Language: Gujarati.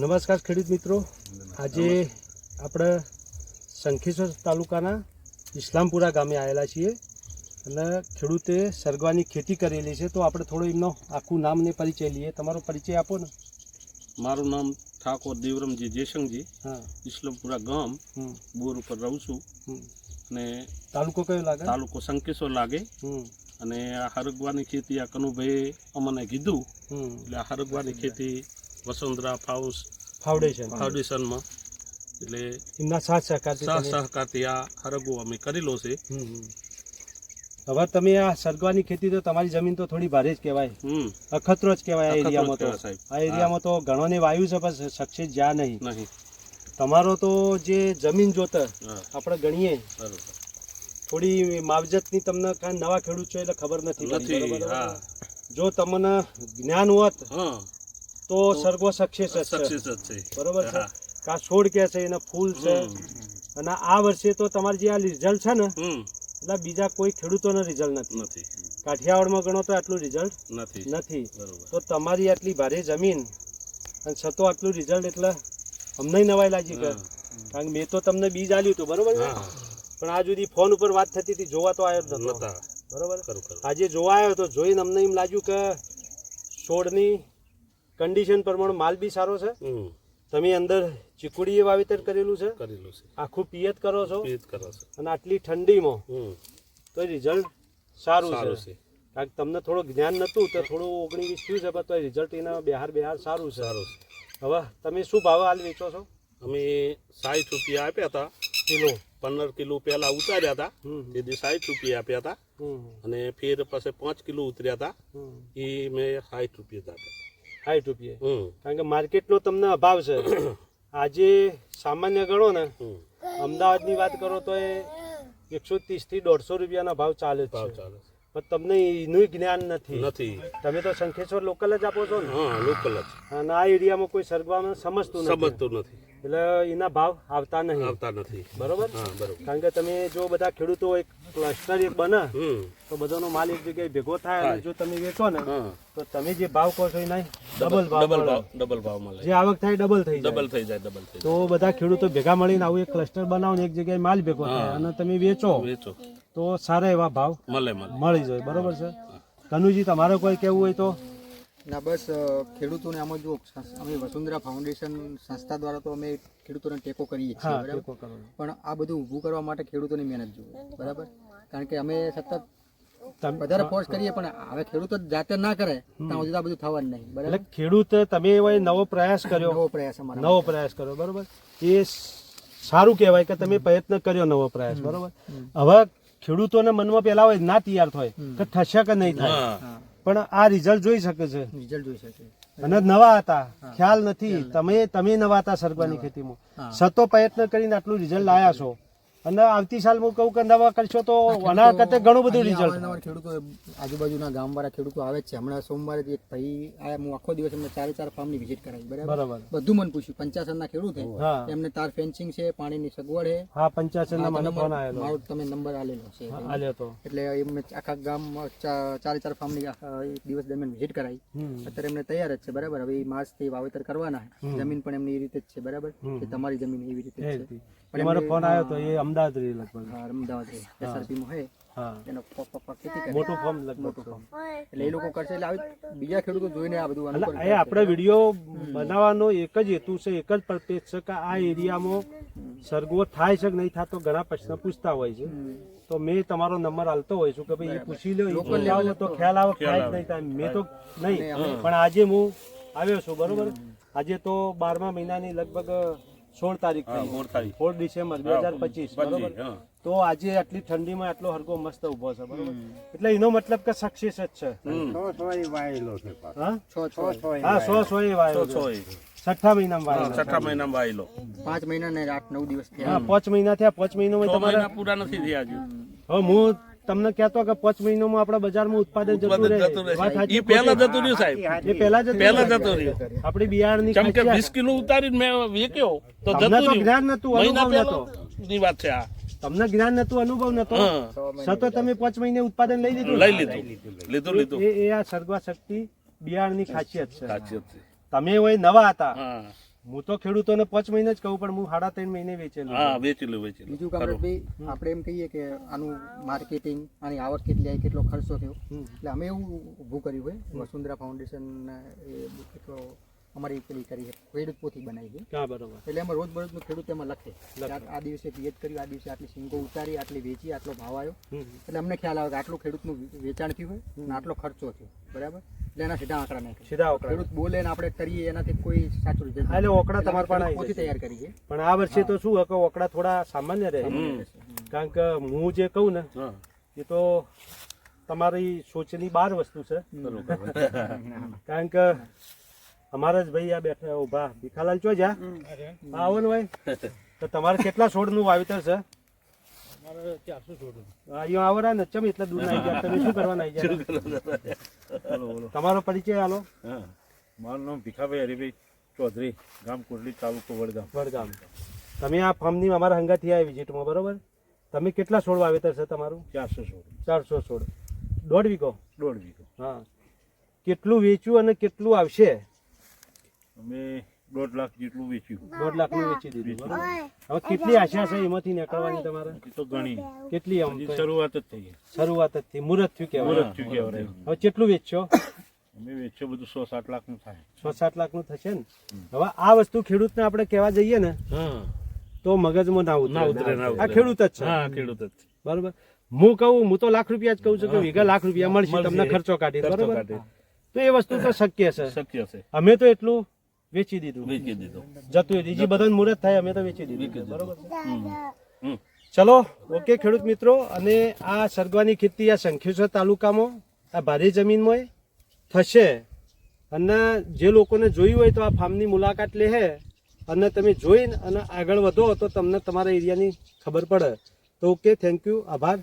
નમસ્કાર ખેડૂત મિત્રો. આજે આપણે શંખેશ્વર તાલુકાના ઇસ્લામપુરા ગામે આવેલા છીએ અને ખેડૂતે સરગવાની ખેતી કરેલી છે. તો આપણે થોડો એમનો આખું નામ ને પરિચય લઈએ. તમારો પરિચય આપો ને. મારું નામ ઠાકોર દેવરમજી જયશંકજી હા. ઇસ્લામપુરા ગામ. બોર ઉપર રહું છું. અને તાલુકો કયો લાગે? તાલુકો સંકેશ્વર લાગે. અને આ હરગવાની ખેતી આ કનુભાઈ અમને કીધું. એટલે આ હરગવાની ખેતી વસુંધરા ફાઉસ ફાઉન્ડેશન ફાઉન્ડેશનમાં. એટલે એમના સાથ સહકારથી સાથ સહકારથી આ હરગો અમે કરેલો છે. હવે તમે આ સરગવાની ખેતી તો તમારી જમીન તો થોડી ભારે જ કહેવાય. અખતરો જ કહેવાય આ એરિયામાં તો. આ એરિયામાં તો ઘણોને વાયુ છે પણ સક્સેસ જ્યાં નહીં. નહીં. તમારો તો જે જમીન જોતર આપણે ગણીએ. બરોબર. થોડી માવજતની તમને કાંઈ નવા ખેડૂત છો એટલે ખબર નથી જો તમને જ્ઞાન હોત તો સર્ગો સક્સેસ જ છે. સક્સેસ જ છે. બરોબર છે? કા છોડ કે છે એના ફૂલ છે. અને આ વર્ષે તો તમારે જે આ રિઝલ્ટ છે ને એટલે બીજા કોઈ ખેડૂતોને રિઝલ્ટ નથી. નથી. કાઠિયાવાડમાં ગણો તો આટલું રિઝલ્ટ નથી. નથી. તો તમારી આટલી ભારે જમીન અને છતો આટલું રિઝલ્ટ એટલે અમને નવાઈ લાગી કે. કારણ કે મેં તો તમને બીજ આલ્યું હતું બરોબર છે? પણ આ જુદી ફોન ઉપર વાત થતી હતી જોવા તો આવ્યો જ નતો. બરોબર? આજે જોવા આવ્યો તો જોઈને અમને એમ લાગ્યું કે છોડની કન્ડિશન પ્રમાણે માલ બી સારો છે. તમે અંદર ચીકુડીએ વાવેતર કરેલું છે. કરેલું છે. આખું પિયત કરો છો. પિયત કરો છો. અને આટલી ઠંડીમાં તો રિઝલ્ટ સારું સારું છે. કારણ કે તમને થોડું જ્ઞાન નહોતું તો થોડું ઓગણી વીસ થયું છે પણ તો રિઝલ્ટ એના બિહાર બિહાર સારું છે. સારું છે. હવે તમે શું ભાવ હાલ વેચો છો? અમે સાઠ રૂપિયા આપ્યા હતા. કિલો. પંદર કિલો પહેલા ઉતાર્યા હતા. તેથી સાઠ રૂપિયા આપ્યા હતા. અને ફેર પાસે પાંચ કિલો ઉતર્યા હતા. એ મેં સાઠ રૂપિયા આપ્યા. સાઠ રૂપિયે કારણ કે માર્કેટનો તમને અભાવ છે. આજે સામાન્ય ગણો ને અમદાવાદની વાત કરો તો એ એકસો ત્રીસથી દોઢસો રૂપિયાના ભાવ ચાલે છે. પણ તમને એનું જ્ઞાન નથી. નથી. તમે તો શંખેશ્વર લોકલ જ આપો છો ને? લોકલ જ. અને આ એરિયામાં કોઈ સરગવામાં સમજતું નથી. સમજતું નથી. એટલે એના ભાવ આવતા નહીં. આવતા નથી. બરોબર? કારણ કે તમે જો બધા ખેડૂતો એક ક્લસ્ટર એક બને તો બધાનો માલ એક જગ્યાએ ભેગો થાય અને જો તમે વેચો ને તો તમે જે ભાવ કહો છો એના ડબલ ભાવ ડબલ ભાવ ડબલ ભાવ મળે. જે આવક થાય ડબલ થઈ ડબલ થઈ જાય ડબલ થઈ તો બધા ખેડૂતો ભેગા મળીને આવું એક ક્લસ્ટર બનાવો ને એક જગ્યાએ માલ ભેગો થાય અને તમે વેચો વેચો. તો સારા એવા ભાવ મળે મળે. મળી જાય. બરોબર છે? કનુજી તમારે કોઈ કેવું હોય તો? ના બસ ખેડૂતોને આમાં જો અમે વસુંધરા ફાઉન્ડેશન સંસ્થા દ્વારા તો અમે ખેડૂતોને ટેકો કરીએ છીએ બરાબર? પણ આ બધું ઊભું કરવા માટે ખેડૂતોની મહેનત જોઈએ બરાબર? કારણ કે અમે સતત વધારે ફોર્સ કરીએ પણ હવે ખેડૂતો જાતે ના કરે ત્યાં સુધી તો આ બધું થવાનું નહીં એટલે બરાબર ખેડૂત તમે એવો નવો પ્રયાસ કર્યો. નવો પ્રયાસ અમારો નવો પ્રયાસ કર્યો બરોબર? એ સારું કહેવાય કે તમે પ્રયત્ન કર્યો નવો પ્રયાસ બરોબર? હવે ખેડૂતોના મનમાં પેલા હોય ના તૈયાર થાય કે થશે કે નહીં થાય? પણ આ રિઝલ્ટ જોઈ શકે છે. રિઝલ્ટ જોઈ શકે. અને નવા હતા. ખ્યાલ નથી. તમે તમે નવા હતા સરગવાની ખેતીમાં. સતો પ્રયત્ન કરીને આટલું રિઝલ્ટ લાયા છો. અને આવતી સાલ હું કહું કે નવા કરશો તો આના કરતા ઘણું બધું રિઝલ્ટ ખેડૂતો આજુબાજુના ગામવાળા ખેડૂતો આવે છે. હમણાં સોમવારે એક ભાઈ આયા હું આખો દિવસ એમને ચારે ચાર ફાર્મની વિઝિટ કરાવી બરાબર? બધું મને પૂછ્યું. પંચાસરના ખેડૂત છે એમને તાર ફેન્સિંગ છે પાણીની સગવડ છે હા આ મને ફોન આવેલો મારો તમે નંબર આલેલો છે. આલ્યો તો. એટલે એમને આખા ગામમાં ચા- ચારે ચાર ફાર્મની એક દિવસ દરમિયાન વિઝિટ કરાવી. અત્યારે એમને તૈયાર જ છે બરાબર? હવે માર્ચથી વાવેતર કરવાના જમીન પણ એમની એ રીતે જ છે બરાબર? કે તમારી જમીન એવી રીતે છે. પણ ફોન આવ્યો તો એ અમદાવાદ રહી લગભગ. હા, અમદાવાદ એસઆરપી માં હે હા. એનો ખેતી મોટું ફોર્મ લગભગ ફોર્મ. એટલે એ લોકો કરશે એટલે આવી બીજા ખેડૂતો જોઈને આ બધું એટલે અનુકરણ એ આપણે વીડિયો બનાવવાનો એક જ હેતુ છે એક જ પર્પેઝ છે કે આ એરિયામાં સરગવો થાય છે કે નહીં થતો ઘણા પ્રશ્ન પૂછતા હોય છે. તો મેં તમારો નંબર આલતો હોય છું કે ભાઈ એ પૂછી લો એ પૂછાવો તો ખ્યાલ આવે ખ્યાલ નહીં થાય મેં તો નહીં. પણ આજે હું આવ્યો છું બરોબર? આજે તો બારમા મહિનાની લગભગ સોળ તારીખ સોળ ડિસેમ્બર બે હજાર પચીસ બરોબર? તો આજે આટલી ઠંડીમાં આટલો હરકો મસ્ત ઊભો છે બરોબર? એટલે એનો મતલબ કે સક્સેસ જ છે. હા? છ છ હા સો સો એ વાયો છ. છે. એ. છઠ્ઠા મહિનામાં વાયો છઠ્ઠા મહિનામાં વાયેલો. પાંચ મહિના ને આઠ નવ દિવસ થયા. હા પાંચ મહિના થયા પાંચ મહિનામાં તમારે પૂરા નથી થયા હજુ. હું તમને કહેતો કે પાંચ મહિનામાં આપણા બજારમાં ઉત્પાદન જતું રહે. સાચી પહેલા જતું રહ્યું સાહેબ. એ પહેલા જતું પહેલા જતું રહ્યું. આપણી બિયારણની કેમ કે ખાસિયત. વીસ કિલો ઉતારીને મેં વેચ્યો તો જતું રહ્યું. જ્ઞાન નતું અનુભવ નતો ની વાત છે આ. તમને જ્ઞાન નતું અનુભવ નતો સતત તમે પાંચ મહિને ઉત્પાદન લઈ લીધું? લઈ લીધું. લીધું લીધું. એ એ આ સર્ગવા શક્તિ બિયારણની ખાસિયત છે. ખાસિયત છે. તમે હોય નવા હતા. હા તો ખેડૂતોને પાંચ મહિને જ કહું પણ હું સાડા ત્રણ મહિને વેચેલું હા વેચેલું વેચેલું. બીજું કામરાજભાઈ આપણે એમ કહીએ કે આનું માર્કેટિંગ આની આવક કેટલી આવી કેટલો ખર્ચો થયો. એટલે અમે એવું ઊભું કર્યું હોય. વસુંધરા ફાઉન્ડેશન એ એક અમારી પેલી કરી છે ખેડૂત પોથી બનાવી છે હા બરોબર. એટલે એમાં રોજ બરોજનું ખેડૂત એમાં લખે. આ- દિવસે પિયત કર્યું આ દિવસે આટલી સિંગો ઉતારી આટલી વેચી આટલો ભાવ આવ્યો. એટલે અમને ખ્યાલ આવે કે આટલું ખેડૂતનું વેચાણ થયું હોય અને આટલો ખર્ચો થયો. બરાબર? એના સીધા આંકડા નાખે. સીધા ઓકળા ખેડૂત બોલે ને આપણે કરીએ એનાથી કોઈ સાચું રિઝલ્ટ એટલે ઓકળા તમારે પણ આવી તૈયાર કરીએ. પણ આ વર્ષે તો શું કે ઓકડા થોડા સામાન્ય રહે. કારણ કે હું જે કહું ને એ તો તમારી સોચની બાર વસ્તુ છે. કારણ કે અમારા જ ભાઈ આ બેઠા ઊભા. ભીખાલાલ ચો જા હા, આવો ને ભાઈ. તો તમારે કેટલા છોડનું વાવેતર છે? હા, અહીંયા આવો ને ચમ એટલા દૂર ના આવી ગયા? તમે શું કરવાના આવી ગયા? તમારો પરિચય હાલો હા મારું નામ ભીખાભાઈ હરિભાઈ ચૌધરી ગામ કુંડલી તાલુકો વડગામ. વડગામ. તમે આ ફાર્મની અમારા હંગાથી આવી વિઝિટમાં બરોબર? તમે કેટલા છોડ વાવેતર છે તમારું? ચારસો છોડ ચારસો છોડ દોઢ વીઘો? દોઢ વીઘો. હા. કેટલું વેચ્યું અને કેટલું આવશે? અમે દોઢ લાખ જેટલું વેચ્યું દોઢ લાખનું વેચી દીધું બરોબર? હવે કેટલી આશા છે એમાંથી નીકળવાની તમારે? તો ઘણી. કેટલી આમ શરૂઆત જ થઈ શરૂઆત જ થઈ. મુહૂર્ત થયું કેવાય મુહૂર્ત થયું કેવાય હવે કેટલું વેચશો? અમે વેચ્યો બધું સો સાત લાખનું થાય. સો સાત લાખનું થશે ને? હવે આ વસ્તુ ખેડૂતને આપણે કહેવા જઈએ ને તો મગજમાં ના ના ઉતરે ઉતરે આ ખેડૂત જ છે. હા ખેડૂત જ. બરોબર? હું કહું હું તો લાખ રૂપિયા જ કહું છું કે વીઘા લાખ રૂપિયા મળશે. તમને ખર્ચો કાઢી બરોબર? તો એ વસ્તુ તો શક્ય છે. શક્ય છે. અમે તો એટલું વેચી દીધું. વેચી દીધું. જતું એ બીજી બધા મુહૂર્ત થાય અમે તો વેચી દીધું. બરોબર? ચલો ઓકે ખેડૂત મિત્રો અને આ સરગવાની ખેતી આ શંખેશ્વર તાલુકામાં આ ભારે જમીનમાં થશે. અને જે લોકોને જોયું હોય તો આ ફાર્મની મુલાકાત લે અને તમે જોઈને અને આગળ વધો તો તમને તમારા એરિયાની ખબર પડે. તો ઓકે થેન્ક યુ આભાર.